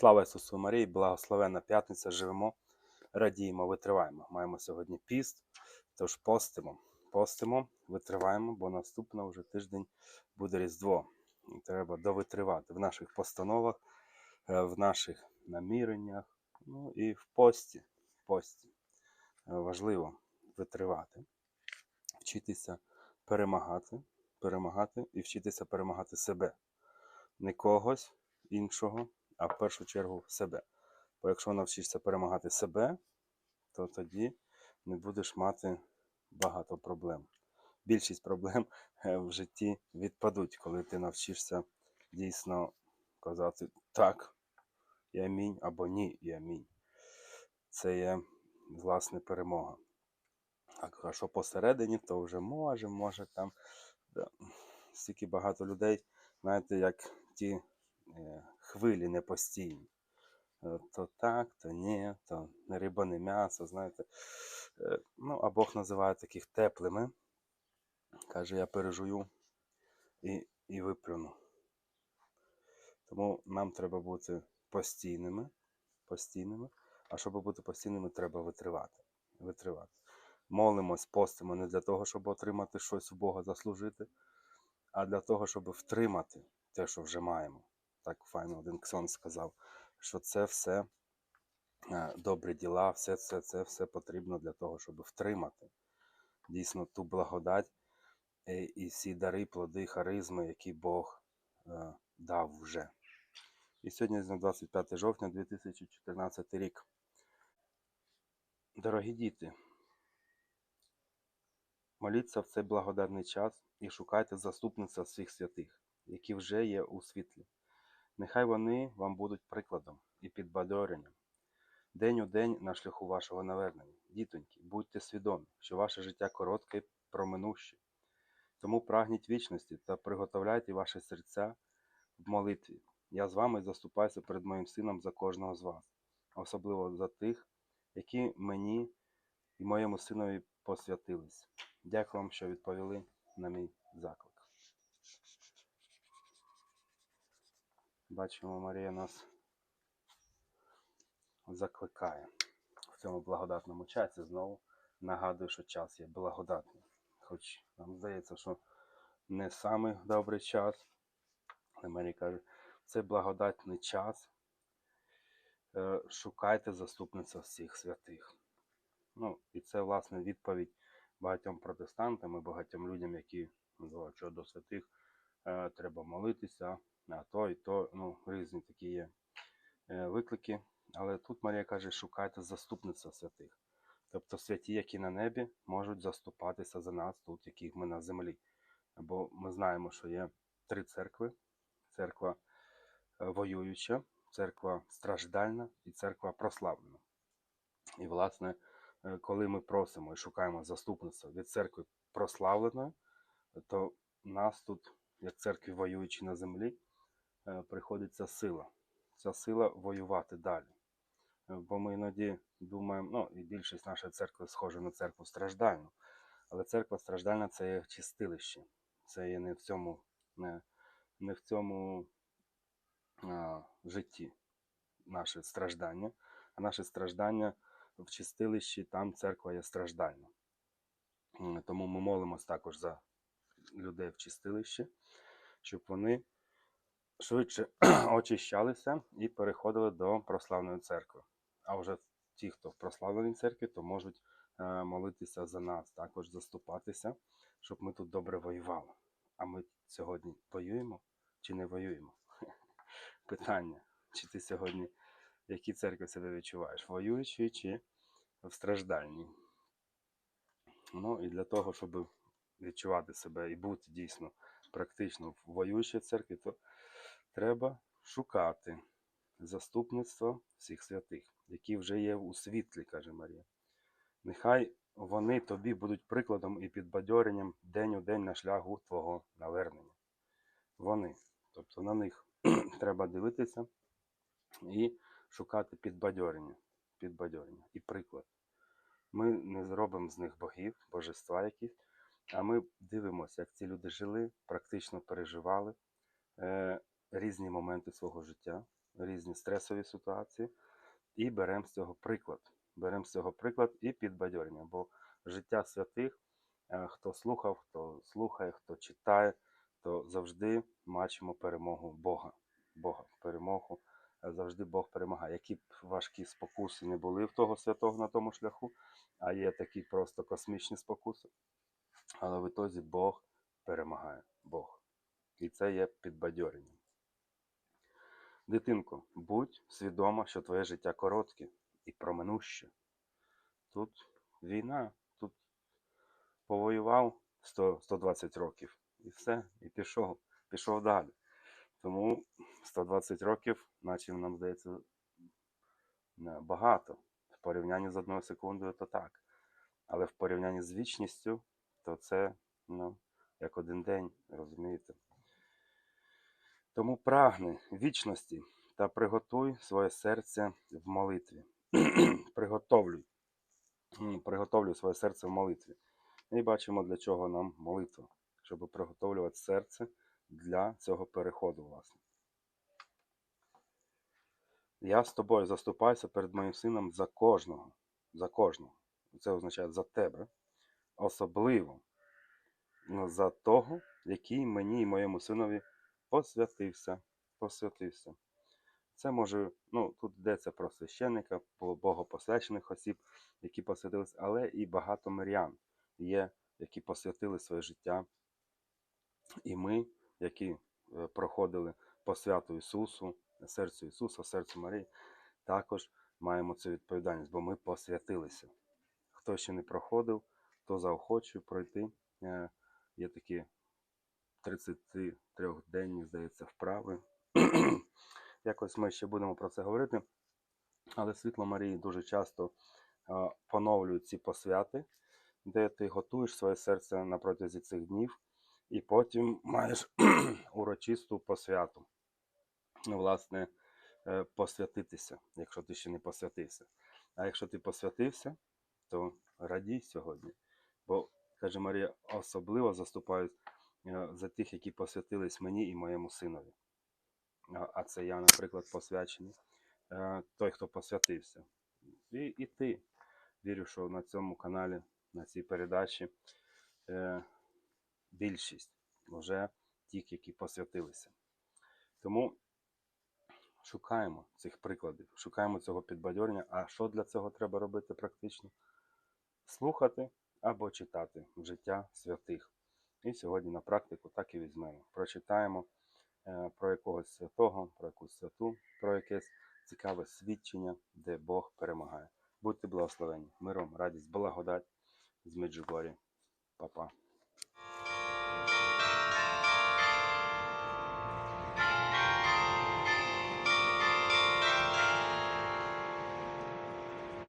Слава Ісусу Марії, благословенна п'ятниця, живемо, радіємо, витриваємо. Маємо сьогодні піст, тож постимо. Постимо, витриваємо, бо наступного вже тиждень буде Різдво. І Треба довитривати в наших постановах, е, в наших наміреннях, ну і в пості. Пості. Е, Важливо витривати, вчитися перемагати, перемагати і вчитися перемагати себе. Не когось іншого, а в першу чергу себе. Бо якщо навчишся перемагати себе, то тоді не будеш мати багато проблем. Більшість проблем е, в житті відпадуть, коли ти навчишся дійсно казати так, і амінь, або ні, і амінь. Це є власне перемога. А що посередині, то вже може, може там стільки багато людей, знаєте, як ті е, хвилі непостійні. Е, То так, то ні, то риба, не м'ясо, знаєте. Е, Ну, а Бог називає таких теплими. Каже, я пережую і, і виплюну. Тому нам треба бути постійними, постійними. А щоб бути постійними, треба витривати. витривати. Молимось, постимо не для того, щоб отримати щось у Бога заслужити, а для того, щоб втримати те, що вже маємо. Так файно один ксон сказав, що це все е, добрі діла, все це, це все потрібно для того, щоб втримати дійсно ту благодать е, і всі дари, плоди, харизми, які Бог е, дав вже. І сьогодні 25 жовтня 2014 рік. Дорогі діти, моліться в цей благодатний час і шукайте заступництва всіх святих, які вже є у світлі. Нехай вони вам будуть прикладом і підбадьоренням. День у день на шляху вашого навернення. Дітоньки, будьте свідомі, що ваше життя коротке і проминуще. Тому прагніть вічності та приготовляйте ваші серця в молитві. Я з вами заступаюся перед моїм сином за кожного з вас, особливо за тих, які мені і моєму синові посвятились. Дякую вам, що відповіли на мій заклик. Бачимо, Марія нас закликає в цьому благодатному часі. Знову нагадую, що час є благодатний. Хоч нам здається, що не самий добрий час. Але Марія каже, це благодатний час. Е, Шукайте заступництва всіх святих. Ну, і це, власне, відповідь багатьом протестантам і багатьом людям, які називають, до святих е, треба молитися, а то і то, ну, різні такі є е, виклики. Але тут Марія каже, шукайте заступництва святих. Тобто святі, які на небі, можуть заступатися за нас тут, яких ми на землі. Бо ми знаємо, що є три церкви: церква е, воююча, церква страждальна і церква прославлена. І, власне, е, коли ми просимо і шукаємо заступництва від церкви прославленої, то нас тут, як церкві воюючі на землі, е, приходиться сила. Ця сила воювати далі. Е, Бо ми іноді думаємо, ну і більшість нашої церкви схожа на церкву страждальну. Але церква страждальна це є чистилище. Це є не в цьому, не, не в цьому а, житті наше страждання, а наше страждання в чистилищі, там церква є страждальна. Тому ми молимось також за людей в чистилищі, щоб вони швидше очищалися і переходили до прославної церкви. А вже ті, хто в прославленій церкві, то можуть е, молитися за нас, також заступатися, щоб ми тут добре воювали. А ми сьогодні воюємо чи не воюємо? Питання. Чи ти сьогодні в якій церкві себе відчуваєш? Воюючий чи в страждальній? Ну і для того, щоб відчувати себе і бути дійсно практично в воюючій церкві, то треба шукати заступництво всіх святих, які вже є у світлі, каже Марія. Нехай вони тобі будуть прикладом і підбадьоренням день у день на шляху твого навернення. Вони, тобто на них треба дивитися і шукати підбадьорення, підбадьорення і приклад. Ми не зробимо з них богів, божества якісь, а ми дивимося, як ці люди жили, практично переживали е, різні моменти свого життя, різні стресові ситуації і беремо з цього приклад. Беремо з цього приклад і підбадьорення, бо життя святих, е, хто слухав, хто слухає, хто читає, то завжди бачимо перемогу Бога. Бога, перемогу. е, Завжди Бог перемагає. Які б важкі спокуси не були в того святого на тому шляху, а є такі просто космічні спокуси. Але в ітозі Бог перемагає. Бог. І це є підбадьорення. Дитинко, будь свідома, що твоє життя коротке і проминуще. Тут війна, тут повоював 100, 120 років і все, і пішов, пішов далі. Тому 120 років, наче нам здається, багато. В порівнянні з одною секундою, то так. Але в порівнянні з вічністю, то це ну, як один день, розумієте? Тому прагни вічності та приготуй своє серце в молитві. Приготовлюй. М, Приготовлюй своє серце в молитві. І бачимо, для чого нам молитва, щоб приготовлювати серце для цього переходу, власне. Я з тобою заступаюся перед моїм сином за кожного. За кожного. Це означає за тебе. Особливо за того, який мені і моєму синові посвятився. Посвятився. Це може, ну тут йдеться про священника, про богопосвячених осіб, які посвятилися, але і багато мирян є, які посвятили своє життя. І ми, які е, проходили по святу Ісусу, серцю Ісуса, серцю Марії, також маємо цю відповідальність, бо ми посвятилися. Хто ще не проходив, то заохочую пройти. Е, Є такі 33-денні, здається, вправи. Якось ми ще будемо про це говорити. Але світло Марії дуже часто поновлюють ці посвяти, де ти готуєш своє серце на протязі цих днів, і потім маєш урочисту посвяту. Ну, Власне, е, посвятитися, якщо ти ще не посвятився. А якщо ти посвятився, то радій сьогодні. Бо, каже Марія, особливо заступають за тих, які посвятились мені і моєму синові. А- А це я, наприклад, посвячений, е, той, хто посвятився. І, і ти. Вірю, що на цьому каналі, на цій передачі е, більшість вже тих, які посвятилися. Тому шукаємо цих прикладів, шукаємо цього підбадьорення. А що для цього треба робити практично? Слухати або читати життя святих. І сьогодні на практику так і візьмемо. Прочитаємо е, про якогось святого, про якусь святу, про якесь цікаве свідчення, де Бог перемагає. Будьте благословені. Миром, радість, благодать з Меджугорі. Па-па.